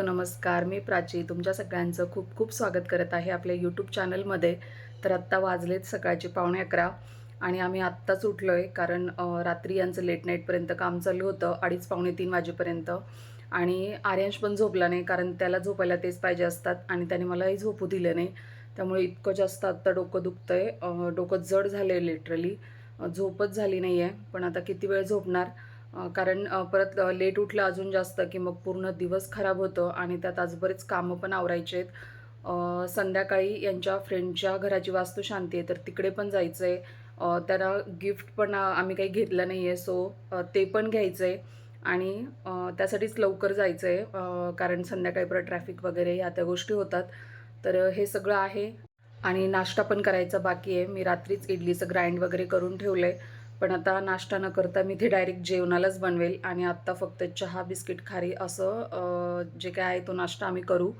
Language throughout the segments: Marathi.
हॅलो नमस्कार. मी प्राची. तुमच्या सगळ्यांचं खूप खूप स्वागत करत आहे आपल्या यूट्यूब चॅनलमध्ये तर आत्ता वाजलेत सकाळचे पावणे अकरा आणि आम्ही आत्ताच उठलो आहे कारण रात्री यांचं लेट नाईटपर्यंत काम चालू होतं अडीच पावणे तीन वाजेपर्यंत. आणि आर्यांश पण झोपला नाही कारण त्याला झोपायला तेच पाहिजे असतात आणि त्याने मलाही झोपू दिलं नाही. त्यामुळे इतकं जास्त आत्ता डोकं दुखतं आहे डोकं जड झालं आहे लिटरली झोपच झाली नाही आहे पण आता किती वेळ झोपणार? कारण परत लेट उठलं अजून जास्त की मग पूर्ण दिवस खराब होतं आणि त्यात आज बरेच कामं पण आवरायचे आहेत. संध्याकाळी यांच्या फ्रेंडच्या घराची वास्तू शांती आहे तर तिकडे पण जायचं आहे त्यांना गिफ्ट पण आम्ही काही घेतलं नाही आहे सो ते पण घ्यायचं आहे आणि त्यासाठीच लवकर जायचं आहे कारण संध्याकाळी परत ट्रॅफिक वगैरे ह्या त्या गोष्टी होतात. तर हे सगळं आहे. आणि नाश्ता पण करायचा बाकी आहे. मी रात्रीच इडलीचं ग्राइंड वगैरे करून ठेवलं आहे पण आता नाश्ता न करता मी ते डायरेक्ट जेवणालाच बनवेल आणि आत्ता फक्त चहा बिस्किट खारी असं जे काय आहे तो नाश्ता आम्ही करू.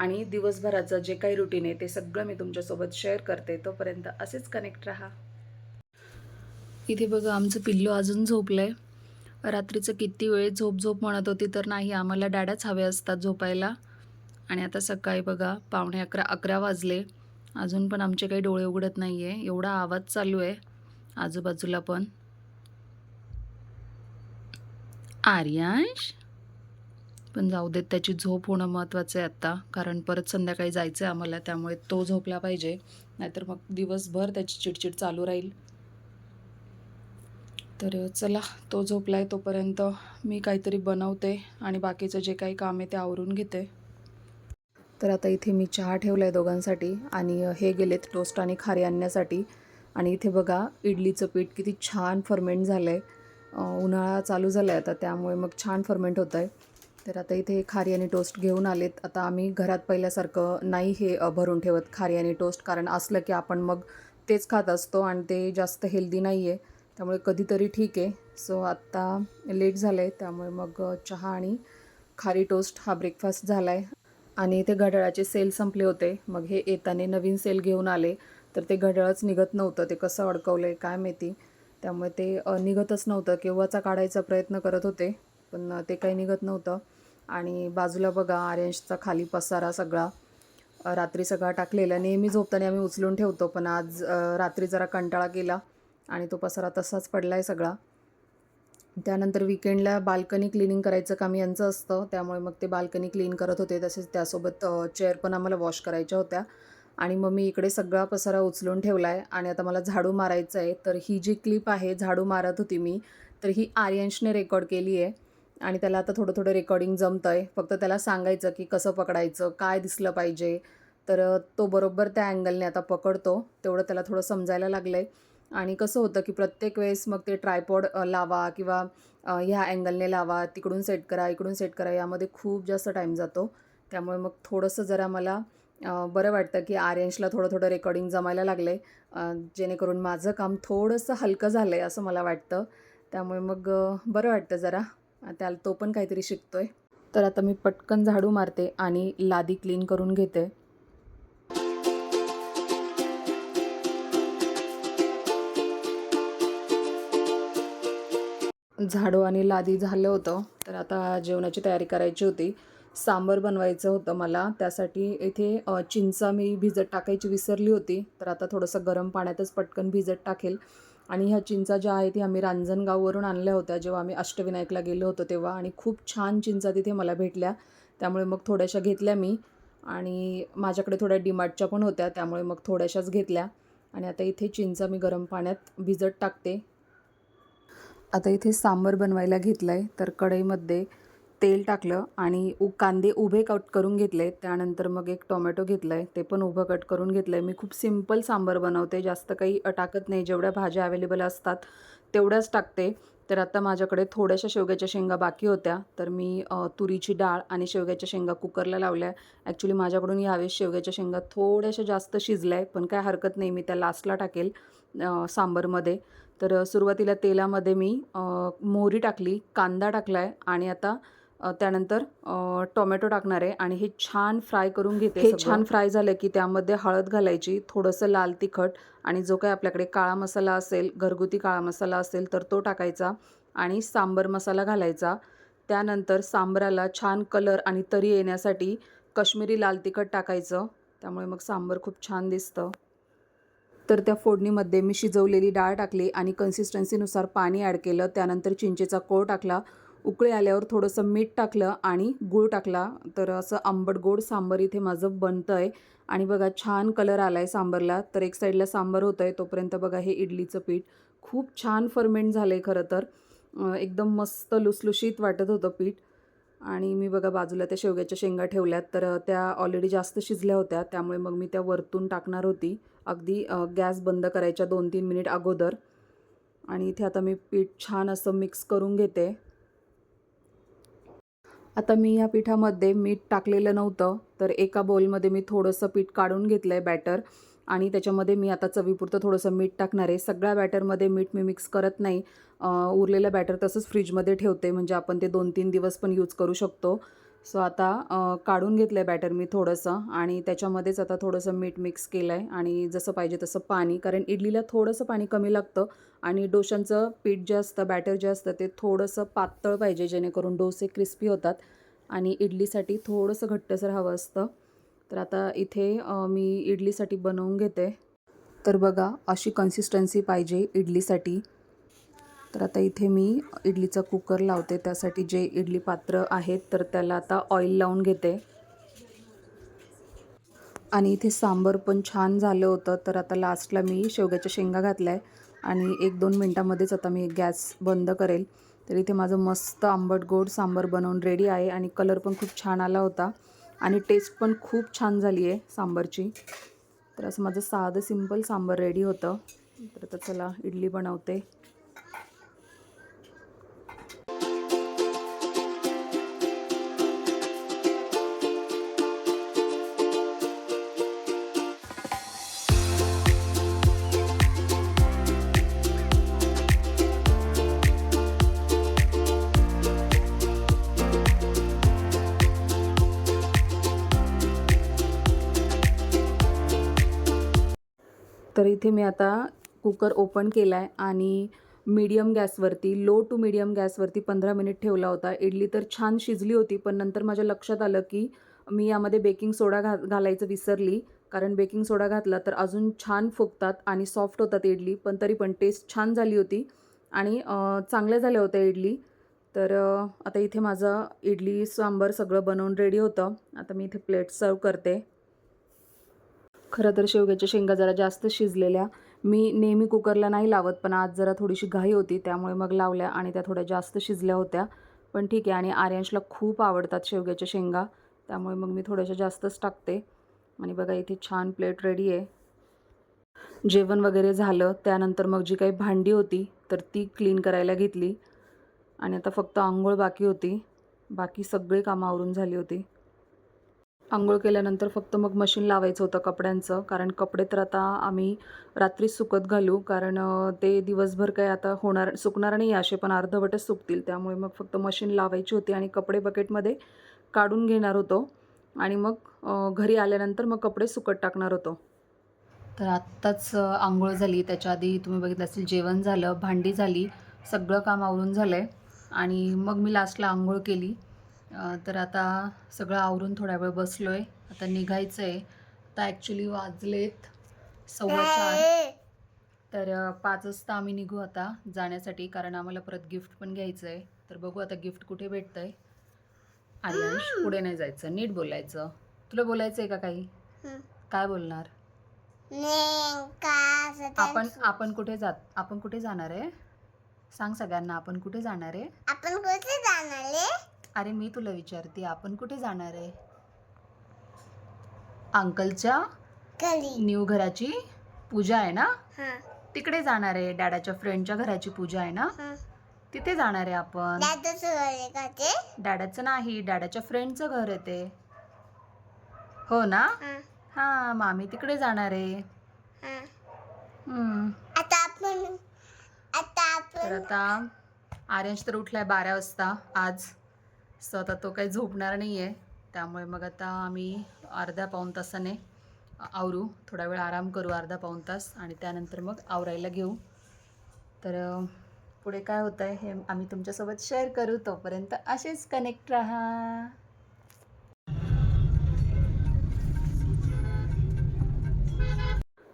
आणि दिवसभराचं जे काही रुटीन आहे ते सगळं मी तुमच्यासोबत शेअर करते. तोपर्यंत असेच कनेक्ट राहा. इथे बघा आमचं पिल्लू अजून झोपलं आहे रात्रीचं किती वेळ झोप झोप म्हणत होती तर नाही आम्हाला डॅडाच हवे असतात झोपायला. आणि आता सकाळी बघा पावणे अकरा अकरा वाजले. अजून पण आमचे काही डोळे उघडत नाही आहे एवढा आवाज चालू आहे. आजूबाजूला पण. आर्यांश? पण जाऊ देत त्याची झोप होणं महत्त्वाचं आहे आत्ता कारण परत संध्याकाळी जायचं आहे आम्हाला त्यामुळे तो झोपला पाहिजे. नाहीतर मग दिवसभर त्याची चिडचिड चालू राहील. तर चला तो झोपला आहे तोपर्यंत मी काहीतरी बनवते आणि बाकीचं जे काही काम आहे ते आवरून घेते. तर आता इथे मी चहा ठेवला आहे दोघांसाठी आणि हे गेलेत टोस्ट आणि खारी आणण्यासाठी. आणि इथे बघा इडलीचं पीठ किती छान फर्मेंट झालं आहे उन्हाळा चालू झाला आहे आता त्यामुळे मग छान फर्मेंट होतं आहे तर आता इथे खारी आणि टोस्ट घेऊन आलेत. आता आम्ही घरात पहिल्यासारखं नाही हे भरून ठेवत खारी आणि टोस्ट कारण असलं की आपण मग तेच खात असतो आणि ते जास्त हेल्दी नाही आहे त्यामुळे कधीतरी ठीक आहे. सो आत्ता लेट झालं आहे त्यामुळे मग चहा आणि खारी टोस्ट हा ब्रेकफास्ट झाला आहे आणि इथे घड्याळाचे सेल संपले होते. मग हे येताने नवीन सेल घेऊन आले. तर ते घड्याळच निघत नव्हतं. ते कसं अडकवलं आहे काय माहिती. त्यामुळे ते निघतच नव्हतं. केव्हाचा काढायचा प्रयत्न करत होते पण ते काही निघत नव्हतं. आणि बाजूला बघा आर्यंशचा खाली पसारा सगळा. रात्री सगळा टाकलेला. नेहमी झोपताना आम्ही उचलून ठेवतो पण आज रात्री जरा कंटाळा केला आणि तो पसारा तसाच पडला आहे सगळा. त्यानंतर विकेंडला बाल्कनी क्लिनिंग करायचं काम यांचं असतं. त्यामुळे मग ते बाल्कनी क्लीन करत होते. तसेच त्यासोबत चेअर पण आम्हाला वॉश करायच्या होत्या. आणि मग मी इकडे सगळा पसारा उचलून ठेवला आहे आणि आता मला झाडू मारायचं आहे तर ही जी क्लिप आहे झाडू मारत होती मी तर ही आर्यंशने रेकॉर्ड केली आहे. आणि त्याला आता थोडं थोडं रेकॉर्डिंग जमतं आहे फक्त त्याला सांगायचं की कसं पकडायचं काय दिसलं पाहिजे. तर तो बरोबर त्या अँगलने आता पकडतो. तेवढं त्याला थोडं समजायला लागलं आहे आणि कसं होतं की प्रत्येक वेळेस मग ते ट्रायपॉड लावा किंवा ह्या अँगलने लावा तिकडून सेट करा इकडून सेट करा यामध्ये खूप जास्त टाईम जातो. त्यामुळे मग थोडंसं जरा मला बरं वाटतं की आर्यंशला थोडं थोडं रेकॉर्डिंग जमायला लागलं. आहे जेणेकरून माझं काम थोडंसं हलकं झालं आहे असं मला वाटतं. त्यामुळे मग बरं वाटतं जरा. त्याला तो पण काहीतरी शिकतो आहे तर आता मी पटकन झाडू मारते आणि लादी क्लीन करून घेते. झाडू आणि लादी झालं होतं. तर आता जेवणाची तयारी करायची होती. सांबर बनवायचं होतं मला. त्यासाठी इथे चिंचा मी भिजत टाकायची विसरली होती. तर आता थोडंसं गरम पाण्यातच पटकन भिजत टाकेल. आणि ह्या चिंचा ज्या आहेत ती आम्ही रांजणगाववरून आणल्या होत्या जेव्हा आम्ही अष्टविनायकला गेलो होतो तेव्हा. आणि खूप छान चिंचा तिथे मला भेटल्या. त्यामुळे मग थोड्याशा घेतल्या मी. आणि माझ्याकडे थोड्या डिमार्टच्या पण होत्या त्यामुळे मग थोड्याशाच घेतल्या. आणि आता इथे चिंचा मी गरम पाण्यात भिजत टाकते. आता इथे सांबर बनवायला घेतलं आहे तर कढईमध्ये तेल टाकलं आणि उ कांदे उभे कट करून घेतले. त्यानंतर मग एक टोमॅटो घेतलं आहे ते पण उभं कट करून घेतलं आहे मी खूप सिंपल सांबर बनवते जास्त काही टाकत नाही. जेवढ्या भाज्या अवेलेबल असतात तेवढ्याच टाकते. तर आता माझ्याकडे थोड्याशा शेवग्याच्या शेंगा बाकी होत्या. तर मी तुरीची डाळ आणि शेवग्याच्या शेंगा कुकरला लावल्या. ॲक्च्युली माझ्याकडून यावेळेस शेवग्याच्या शेंगा थोड्याशा जास्त शिजल्या आहे पण काय हरकत नाही. मी त्या लास्टला टाकेल सांबरमध्ये. तर सुरुवातीला तेलामध्ये मी मोहरी टाकली कांदा टाकला आहे आणि आता त्यानंतर टोमॅटो टाकणार आहे आणि हे छान फ्राय करून घेते हे छान फ्राय झालं की त्यामध्ये हळद घालायची थोडंसं लाल तिखट आणि जो काही आपल्याकडे काळा मसाला असेल घरगुती काळा मसाला असेल तर तो टाकायचा आणि सांबर मसाला घालायचा. त्यानंतर सांबराला छान कलर आणि तरी येण्यासाठी कश्मीरी लाल तिखट टाकायचं. त्यामुळे मग सांबर खूप छान दिसतं. तर त्या फोडणीमध्ये मी शिजवलेली डाळ टाकली आणि कन्सिस्टन्सीनुसार पाणी ॲड केलं. त्यानंतर चिंचेचा कोळ टाकला. उकळी आल्यावर थोडंसं मीठ टाकलं आणि गूळ टाकला. तर असं आंबट गोड सांबर इथे माझं बनतं आहे आणि बघा छान कलर आला आहे सांबरला. तर एक साईडला सांबर होतं आहे तोपर्यंत बघा हे इडलीचं पीठ. खूप छान फर्मेंट झालं आहे खरं तर. एकदम मस्त लुसलुशीत वाटत होतं पीठ. आणि मी बघा बाजूला त्या शेवग्याच्या शेंगा ठेवल्यात. तर त्या ऑलरेडी जास्त शिजल्या होत्या. त्यामुळे मग मी त्या वरतून टाकणार होती. अगदी गॅस बंद करायच्या दोन तीन मिनिट अगोदर. आणि इथे आता मी पीठ छान असं मिक्स करून घेते. आता मी या पिठामध्ये मीठ टाकलेलं नव्हतं तर एका बोलमध्ये मी थोडंसं पीठ काढून घेतलं आहे बॅटर आणि त्याच्यामध्ये मी आता चवीपुरतं थोडंसं मीठ टाकणार आहे. सगळ्या बॅटरमध्ये मीठ मी मिक्स करत नाही. उरलेलं बॅटर तसंच फ्रीजमध्ये ठेवते म्हणजे आपण ते दोन तीन दिवस पण यूज करू शकतो. सो आता काढून घेतलं आहे बॅटर मी थोडंसं आणि त्याच्यामध्येच आता थोडंसं मीठ मिक्स केलं आहे आणि जसं पाहिजे तसं पाणी कारण इडलीला थोडंसं पाणी कमी लागतं आणि डोशांचं पीठ जे असतं बॅटर जे असतं ते थोडंसं पातळ पाहिजे जेणेकरून डोसे क्रिस्पी होतात आणि इडलीसाठी थोडंसं घट्टसर हवं असतं. तर आता इथे मी इडलीसाठी बनवून घेते. तर बघा अशी कन्सिस्टन्सी पाहिजे इडलीसाठी. तर आता इथे मी इडलीचा कुकर लावते. त्यासाठी जे इडली पात्र आहेत तर त्याला आता ऑइल लावून घेते. आणि इथे सांबर पण छान झालं होतं. तर आता लास्टला मी शेवग्याच्या शेंगा घातल्या आहे आणि एक दोन मिनटामध्येच आता मी गॅस बंद करेल. तर इथे माझं मस्त आंबट गोड सांबर बनवून रेडी आहे. आणि कलर पण खूप छान आला होता. आणि टेस्ट पण खूप छान झाली आहे सांबरची. तर असं माझं साधं सिंपल सांबर रेडी होतं. तर आता चला इडली बनवते. तर इथे मी आता कुकर ओपन केला आहे आणि मीडियम गॅसवरती लो टू मीडियम गॅसवरती पंधरा मिनिट ठेवला होता. इडली तर छान शिजली होती पण नंतर माझ्या लक्षात आलं की मी यामध्ये बेकिंग सोडा घा घालायचं विसरली. कारण बेकिंग सोडा घातला तर अजून छान फुगतात आणि सॉफ्ट होतात इडली पण तरी पण टेस्ट छान झाली होती. आणि चांगल्या झाल्या होत्या इडली. तर आता इथे माझं इडली सांबर सगळं बनवून रेडी होतं. आता मी इथे प्लेट सर्व करते. खरं तर शेवग्याच्या शेंगा जरा जास्त शिजलेल्या. मी नेहमी कुकरला नाही लावत पण आज जरा थोडीशी घाई होती त्यामुळे मग लावल्या आणि त्या थोड्या जास्त शिजल्या होत्या. पण ठीक आहे आणि आर्यांशला खूप आवडतात शेवग्याच्या शेंगा त्यामुळे मग मी थोड्याशा जास्तच टाकते. आणि बघा इथे छान प्लेट रेडी आहे. जेवण वगैरे झालं त्यानंतर मग जी काही भांडी होती तर ती क्लीन करायला घेतली. आणि आता फक्त आंघोळ बाकी होती. बाकी सगळी कामं आवरून झाली होती. आंघोळ केल्यानंतर फक्त मग मशीन लावायचं होतं कपड्यांचं. कारण कपडे तर आता आम्ही रात्रीच सुकत घालू. कारण ते दिवसभर काय आता होणार सुकणार नाही असे पण अर्धवटच सुकतील. त्यामुळे मग फक्त मशीन लावायची होती आणि कपडे बकेटमध्ये काढून घेणार होतो. आणि मग घरी आल्यानंतर मग कपडे सुकत टाकणार होतो. तर आत्ताच आंघोळ झाली. त्याच्या आधी तुम्ही बघितलं असेल जेवण झालं भांडी झाली सगळं काम आवरून झालं आहे आणि मग मी लास्टला आंघोळ केली. तर आता सगळं आवरून थोड्या वेळ बसलो आहे आता निघायचं आहे आता ॲक्च्युली वाजलेत सव्वा चार. तर पाच वाजता आम्ही निघू आता जाण्यासाठी कारण आम्हाला परत गिफ्ट पण घ्यायचं आहे तर बघू आता गिफ्ट कुठे भेटतं आहे आर्यांश पुढे नाही जायचं. नीट बोलायचं. तुला बोलायचं आहे का काही? काय बोलणार? आपण आपण कुठे जात आपण कुठे जाणार आहे? सांग सगळ्यांना आपण कुठे जाणार आहे? आपण कुठे जाणार आहे? अरे मी तुला विचारते आपण कुठे जाणार आहे? अंकलच्या न्यू घराची पूजा आहे ना? हा. तिकडे जाणार आहे डॅडाच्या फ्रेंडच्या घराची पूजा आहे ना? हा. तिथे जाणार आहे आपण. दादा सोडले का ते? डॅडाचं नाही डॅडाच्या फ्रेंडचं घर आहे ते. हो ना? हा. हा मामी तिकडे जाणार आहे. हा. हम्म. आता आपण आता तर आपण आता आर्यांश तर उठलाय बारा वाजता आज. सो आता तो काही झोपणार नाही आहे. त्यामुळे मग आता आम्ही अर्ध्या पाऊण तासाने आवरू. थोडा वेळ आराम करू अर्धा पाऊण तास आणि त्यानंतर मग आवरायला घेऊ. तर पुढे काय होतं आहे हे आम्ही तुमच्यासोबत शेअर करू तोपर्यंत असेच कनेक्ट राहा.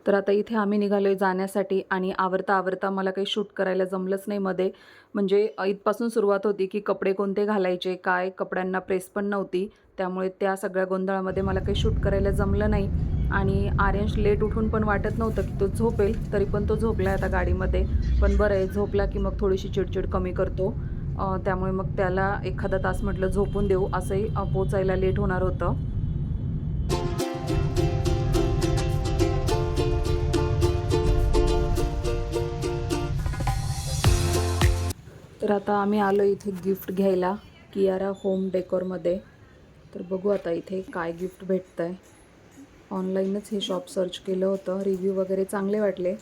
तर आता इथे आम्ही निघालो आहे जाण्यासाठी आणि आवरता आवरता मला काही शूट करायला जमलंच नाही मध्ये. म्हणजे इथपासून सुरुवात होती की कपडे कोणते घालायचे काय कपड्यांना प्रेस पण नव्हती. त्यामुळे त्या सगळ्या गोंधळामध्ये मला काही शूट करायला जमलं नाही. आणि आर्यंश लेट उठून पण वाटत नव्हतं की तो झोपेल तरी पण तो झोपला आता गाडीमध्ये. पण बरं आहे झोपला की मग थोडीशी चिडचिड कमी करतो. त्यामुळे मग त्याला एखादा तास म्हटलं झोपून देऊ असंही पोचायला लेट होणार होतं. तर आता आम्ही आलो इथे गिफ्ट घ्यायला कियारा होम डेकोरमध्ये तर बघू आता इथे काय गिफ्ट भेटतं आहे ऑनलाईनच हे शॉप सर्च केलं होतं. रिव्ह्यू वगैरे चांगले वाटले.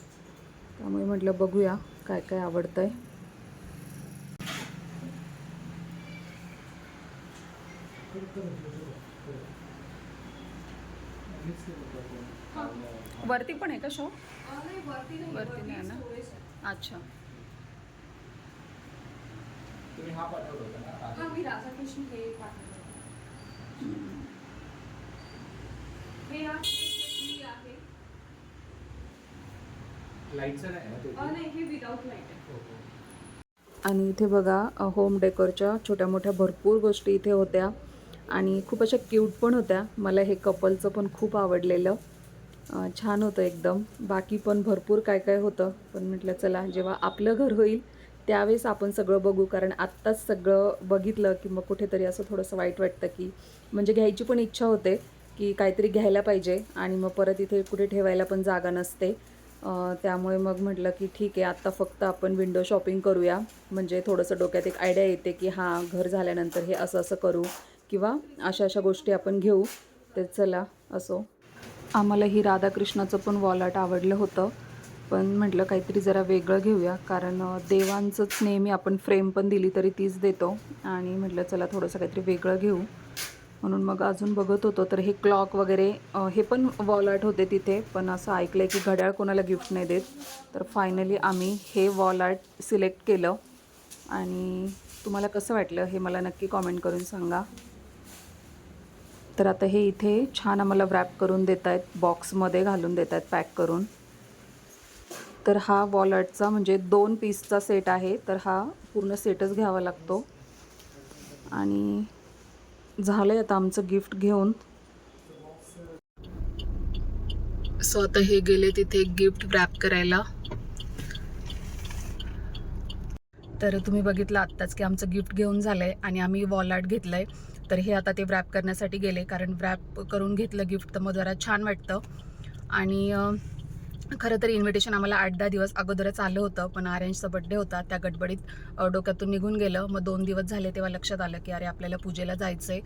त्यामुळे म्हटलं बघूया काय काय आवडतं आहे वरती पण आहे का शॉप वरती नाही. ना? अच्छा. तुम्ही हा पाठवला होता ना? हा. मी राधाकृष्ण हे पाठवलं हे आहे हे आहे. लाईटचं नाही ना ते? अ, नाही हे विदाऊट लाइट आहे. हो, हो. आणि इथे बघा अ, होम डेकोरच्या छोट्या मोठ्या भरपूर गोष्टी इथे होत्या. आणि खूप अशा क्यूट पण होत्या. मला हे कपलचं पण खूप आवडलेलं. अ, छान होतं एकदम. बाकी पण भरपूर काय काय होतं. पण म्हटलं चला जेव्हा आपलं घर होईल त्यावेळेस आपण सगळं बघू. कारण आत्ताच सगळं बघितलं की मग कुठेतरी असं थोडंसं वाईट वाटतं की म्हणजे घ्यायची पण इच्छा होते की काहीतरी घ्यायला पाहिजे आणि मग परत इथे कुठे ठेवायला पण जागा नसते. त्यामुळे मग म्हटलं की ठीक आहे आत्ता फक्त आपण विंडो शॉपिंग करूया. म्हणजे थोडंसं डोक्यात एक आयडिया येते की हां घर झाल्यानंतर हे असं असं करू किंवा अशा अशा गोष्टी आपण घेऊ. तर चला असो. आम्हाला ही राधाकृष्णाचं पण वॉलट आवडलं होतं. पण म्हटलं काहीतरी जरा वेगळं घेऊया. कारण देवांचंच नेहमी आपण फ्रेम पण दिली तरी तीच देतो. आणि म्हटलं चला थोडंसं काहीतरी वेगळं घेऊ. म्हणून मग अजून बघत होतो. तर हे क्लॉक वगैरे हे पण वॉल आर्ट होते तिथे. पण असं ऐकलं आहे की घड्याळ कोणाला गिफ्ट नाही देत. तर फायनली आम्ही हे वॉल आर्ट सिलेक्ट केलं. आणि तुम्हाला कसं वाटलं हे मला नक्की कॉमेंट करून सांगा. तर आता हे इथे छान आम्हाला व्रॅप करून देत आहेत बॉक्समध्ये घालून देत आहेत पॅक करून. तर हा वॉलटचा म्हणजे दोन पीसचा सेट आहे तर हा पूर्ण सेटच घ्यावा लागतो. आणि झालं आहे आता आमचं गिफ्ट घेऊन. सो आता हे गेले तिथे गिफ्ट रॅप करायला. तर तुम्ही बघितलं आत्ताच की आमचं गिफ्ट घेऊन झालं आहे आणि आम्ही वॉल आर्ट घेतलं आहे तर हे आता ते व्रॅप करण्यासाठी गेले कारण व्रॅप करून घेतलं गिफ्ट तर मग जरा छान वाटतं. आणि खरं तर इन्व्हिटेशन आम्हाला आठ दहा दिवस अगोदरच आलं होतं पण आर्यंशचा बड्डे होता त्या गडबडीत डोक्यातून निघून गेलं. मग दोन दिवस झाले तेव्हा लक्षात आलं की अरे आपल्याला पूजेला जायचं आहे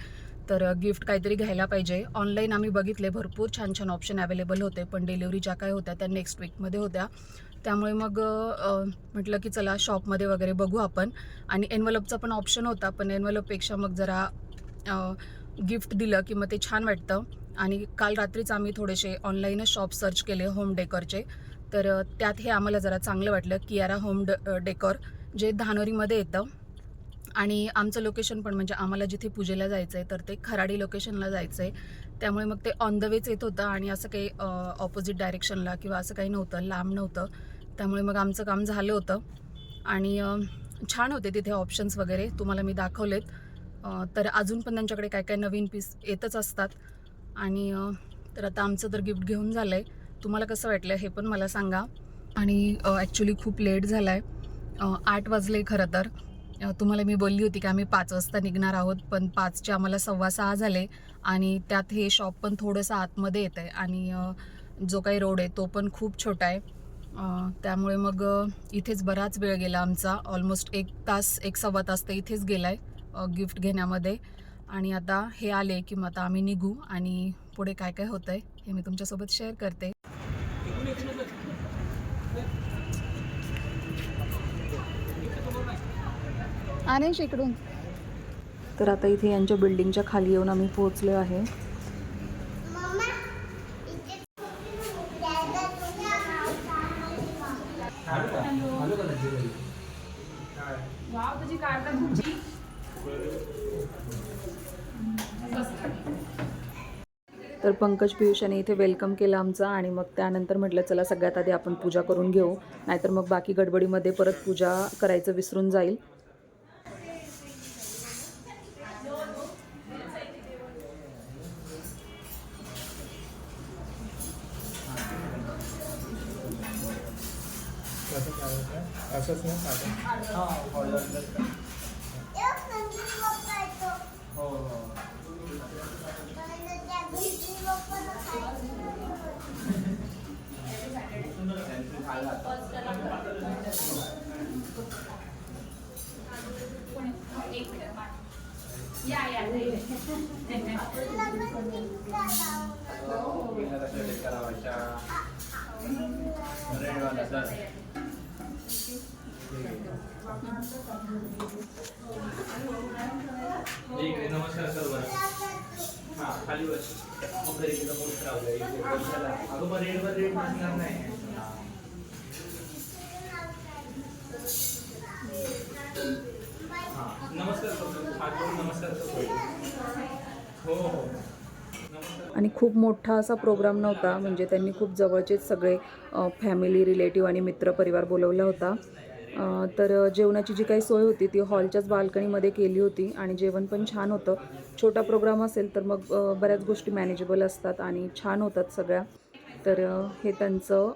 तर गिफ्ट काहीतरी घ्यायला पाहिजे. ऑनलाईन आम्ही बघितले भरपूर छान छान ऑप्शन अवेलेबल होते पण डिलिव्हरी ज्या काय होत्या त्या नेक्स्ट वीकमध्ये होत्या. त्यामुळे मग म्हटलं की चला शॉपमध्ये वगैरे बघू आपण. आणि एनवलपचा पण ऑप्शन होता पण एनवलपपेक्षा मग जरा गिफ्ट दिलं की मग ते छान वाटतं. आणि काल रात्रीच आम्ही थोडेसे ऑनलाईनच शॉप सर्च केले होम डेकरचे तर त्यात हे आम्हाला जरा चांगलं वाटलं कियारा होम ड डेकर जे धानोरीमध्ये येतं. आणि आमचं लोकेशन पण म्हणजे आम्हाला जिथे पूजेला जायचं आहे तर ते खराडी लोकेशनला जायचं आहे त्यामुळे मग ते ऑन द वेच येत होतं आणि असं काही ऑपोजिट डायरेक्शनला किंवा असं काही नव्हतं लांब नव्हतं. त्यामुळे मग आमचं काम झालं होतं. आणि छान होते तिथे ऑप्शन्स वगैरे. तुम्हाला मी दाखवलेत. तर अजून पण त्यांच्याकडे काय काय नवीन पीस येतच असतात. आणि तर आता आमचं तर गिफ्ट घेऊन झालं आहे तुम्हाला कसं वाटलं हे पण मला सांगा. आणि ॲक्च्युली खूप लेट झाला आहे आठ वाजले खरं तर. तुम्हाला मी बोलली होती की आम्ही पाच वाजता निघणार आहोत पण पाचचे आम्हाला सव्वा सहा झाले आणि त्यात हे शॉप पण थोडंसं आतमध्ये येतं आहे आणि जो काही रोड आहे तो पण खूप छोटा आहे. त्यामुळे मग इथेच बराच वेळ गेला आमचा. ऑलमोस्ट एक तास एक सव्वा तास तर इथेच गेला आहे गिफ्ट घेण्यामध्ये. आणि आता हे आले की मग आता आम्ही निघू आणि पुढे काय काय होतं आहे हे मी तुमच्यासोबत शेअर करते. आनेश इकडून. तर आता इथे यांच्या बिल्डिंगच्या खाली येऊन आम्ही पोहोचलो आहे मम्मा इथे दादा तुझ्या आलो का आलो का त्यांच्या घरी काढता भुर्जी तर पंकज पियुष यांनी इथे वेलकम केलं आमचं आणि मग त्यानंतर म्हटलं चला सगळ्यात आधी आपण पूजा करून घेऊ. नाहीतर मग बाकी गडबडीमध्ये परत पूजा करायचं विसरून जाईल. असंच लावणार. करावाच्या रेडवाला सर नमस्कार सर बरं हां खाली बस मग घरी गेलं पोस्ट राहू अगं मग रेडवर रेड बसणार नाही हां नमस्कार सर हात जोडून नमस्कार सर हो हो नमस्कार आणि खूप मोठा असा प्रोग्राम नव्हता. म्हणजे त्यांनी खूप जवळचेच सगळे फॅमिली रिलेटिव्ह आणि मित्रपरिवार बोलवला होता. तर जेवणाची जी काही सोय होती ती हॉलच्याच बाल्कनीमध्ये केली होती आणि जेवण पण छान होतं. छोटा प्रोग्राम असेल तर मग बऱ्याच गोष्टी मॅनेजेबल असतात आणि छान होतात सगळ्या. तर हे त्यांचं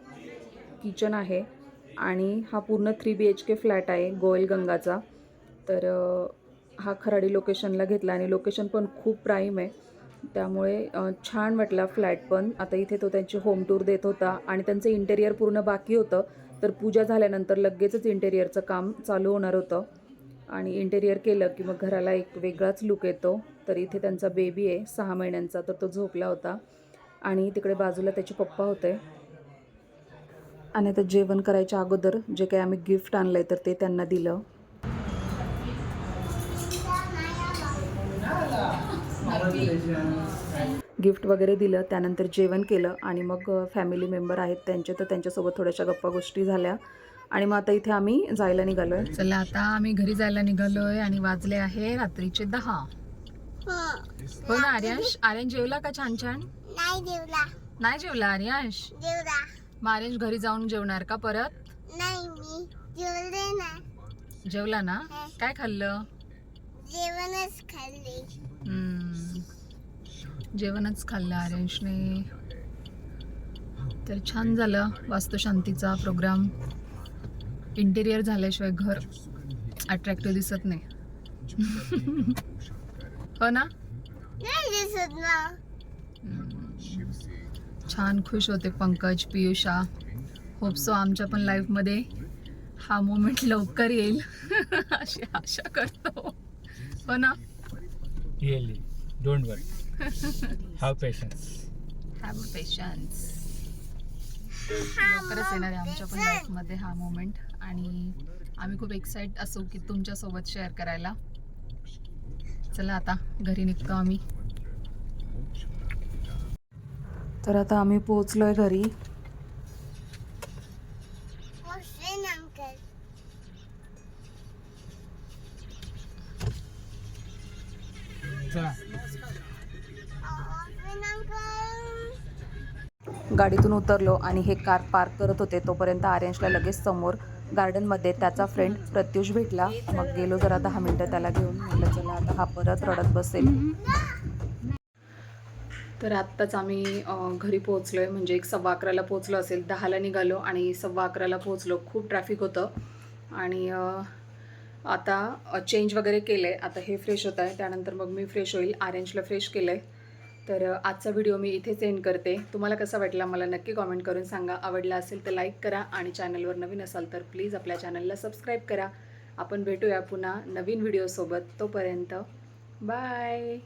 किचन आहे आणि हा पूर्ण three B H K flat आहे गोयल गंगाचा. तर हा खराडी लोकेशनला घेतला आणि लोकेशन पण खूप प्राईम आहे. त्यामुळे छान वाटला फ्लॅट पण. आता इथे तो त्यांची होम टूर देत होता आणि त्यांचं इंटेरियर पूर्ण बाकी होतं. तर पूजा झाल्यानंतर लगेचच इंटेरियरचं काम चालू होणार होतं. आणि इंटेरियर केलं की मग घराला एक वेगळाच लुक येतो. तर इथे त्यांचा बेबी आहे सहा महिन्यांचा तर तो झोपला होता. आणि तिकडे बाजूला त्याचे पप्पा होते. आणि आता जेवण करायच्या अगोदर जे काही आम्ही गिफ्ट आणलं आहे तर ते त्यांना दिलं. गिफ्ट वगैरे दिलं त्यानंतर जेवण केलं आणि मग फॅमिली मेंबर आहेत त्यांचे तर त्यांच्यासोबत थोड्याशा गप्पा गोष्टी झाल्या. आणि मग आता इथे आम्ही जायला निघालोय. चला आता आम्ही घरी जायला निघालोय आणि वाजले आहे रात्रीचे दहा. हं. हो ना आर्यांश? आर्यन जेवला का छान छान? नाही जेवला. नाही जेवला आर्यांश? जेवला. मग आर्यांश घरी जाऊन जेवणार का परत? नाही मी जेवले ना. जेवला ना? काय खाल्लं? जेवणच खाल्ले. हम्म. जेवणच खाल्लं आर्यांशने तर छान झालं वास्तुशांतीचा प्रोग्राम. इंटेरियर झाल्याशिवाय घर अट्रॅक्टिव्ह दिसत नाही. हो ना? नाही दिसत ना. छान खुश होते पंकज पियुषा. होपसो आमच्या पण लाईफमध्ये हा मोमेंट लवकर येईल. अशी आशा करतो. हो ना? Really, don't worry. Have patience. Have patience लवकरच येणार आहे आमच्या पण लाईफमध्ये हा मोमेंट आणि आम्ही खूप एक्साइट असू की तुमच्यासोबत शेअर करायला. चला आता घरी निघतो आम्ही. तर आता आम्ही पोहोचलोय घरी. मोस्टली गाडीतून उतरलो आणि हे कार पार्क करत होते. तोपर्यंत आर्यंशला लगेच समोर गार्डनमध्ये त्याचा फ्रेंड प्रत्युष भेटला. मग गेलो जरा दहा मिनटं त्याला घेऊन. म्हटलं चला आता हा परत रडत बसेल. तर आत्ताच आम्ही घरी पोहोचलो आहे म्हणजे एक सव्वा अकराला पोहोचलो असेल. दहाला निघालो आणि सव्वा अकराला पोहोचलो. खूप ट्रॅफिक होतं. आणि आता चेंज वगैरे केलं आहे आता हे फ्रेश होत आहे. त्यानंतर मग मी फ्रेश होईल. आरेंजला फ्रेश केलं आहे तर आजचा व्हिडिओ मी इथेच एंड करते. तुम्हाला कसा वाटला मला नक्की कॉमेंट करून सांगा. आवडला असेल तर लाईक करा आणि चॅनलवर नवीन असाल तर प्लीज आपल्या चॅनलला सबस्क्राईब करा. आपण भेटूया पुन्हा नवीन व्हिडिओसोबत तोपर्यंत बाय